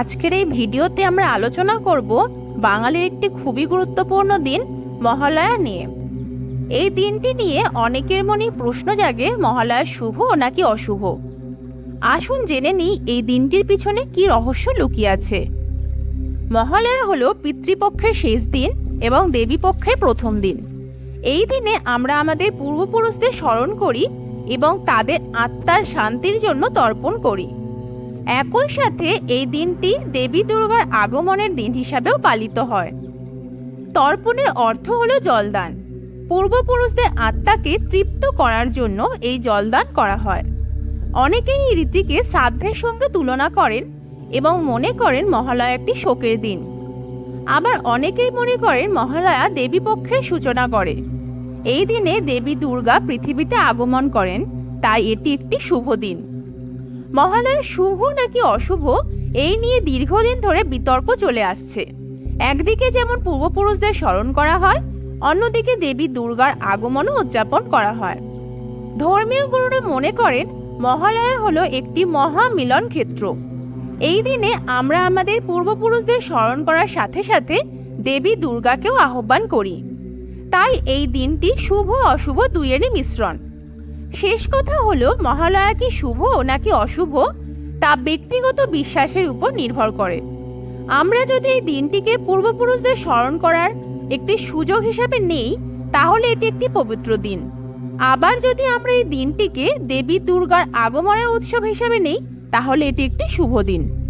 আজকের এই ভিডিওতে আমরা আলোচনা করব বাঙালির একটি খুবই গুরুত্বপূর্ণ দিন, মহালয়া নিয়ে। এই দিনটি নিয়ে অনেকের মনে প্রশ্ন জাগে, মহালয়া শুভ নাকি অশুভ? আসুন জেনে নিই এই দিনটির পিছনে কি রহস্য লুকিয়ে আছে। মহালয়া হলো পিতৃপক্ষের শেষ দিন এবং দেবীপক্ষের প্রথম দিন। এই দিনে আমরা আমাদের পূর্বপুরুষদের স্মরণ করি এবং তাদের আত্মার শান্তির জন্য তর্পণ করি। একই সাথে এই দিনটি দেবী দুর্গার আগমনের দিন হিসাবেও পালিত হয়। তর্পণের অর্থ হল জলদান। পূর্বপুরুষদের আত্মাকে তৃপ্ত করার জন্য এই জলদান করা হয়। অনেকেই এই রীতিকে শ্রাদ্ধের সঙ্গে তুলনা করেন এবং মনে করেন মহালয়া একটি শোকের দিন। আবার অনেকেই মনে করেন মহালয়া দেবী পক্ষের সূচনা করে। এই দিনে দেবী দুর্গা পৃথিবীতে আগমন করেন, তাই এটি একটি শুভ দিন। মহালয়া শুভ নাকি অশুভ, এই নিয়ে দীর্ঘদিন ধরে বিতর্ক চলে আসছে। একদিকে যেমন পূর্বপুরুষদের স্মরণ করা হয়, অন্যদিকে দেবী দুর্গার আগমনও উদযাপন করা হয়। ধর্মীয় গুরুরা মনে করেন, মহালয়া হলো একটি মহা মিলন ক্ষেত্র। এই দিনে আমরা আমাদের পূর্বপুরুষদের স্মরণ করার সাথে সাথে দেবী দুর্গাকেও আহ্বান করি। তাই এই দিনটি শুভ অশুভ দুইয়েরই মিশ্রণ। শেষ কথা হলো, মহালয়া কি শুভ নাকি অশুভ? তা ব্যক্তিগত বিশ্বাসের উপর নির্ভর করে। আমরা যদি এই দিনটিকে পূর্বপুরুষদের স্মরণ করার একটি সুযোগ হিসাবে নেই, তাহলে এটি একটি পবিত্র দিন। আবার যদি আমরা এই দিনটিকে দেবী দুর্গার আগমনের উৎসব হিসাবে নেই, তাহলে এটি একটি শুভ দিন।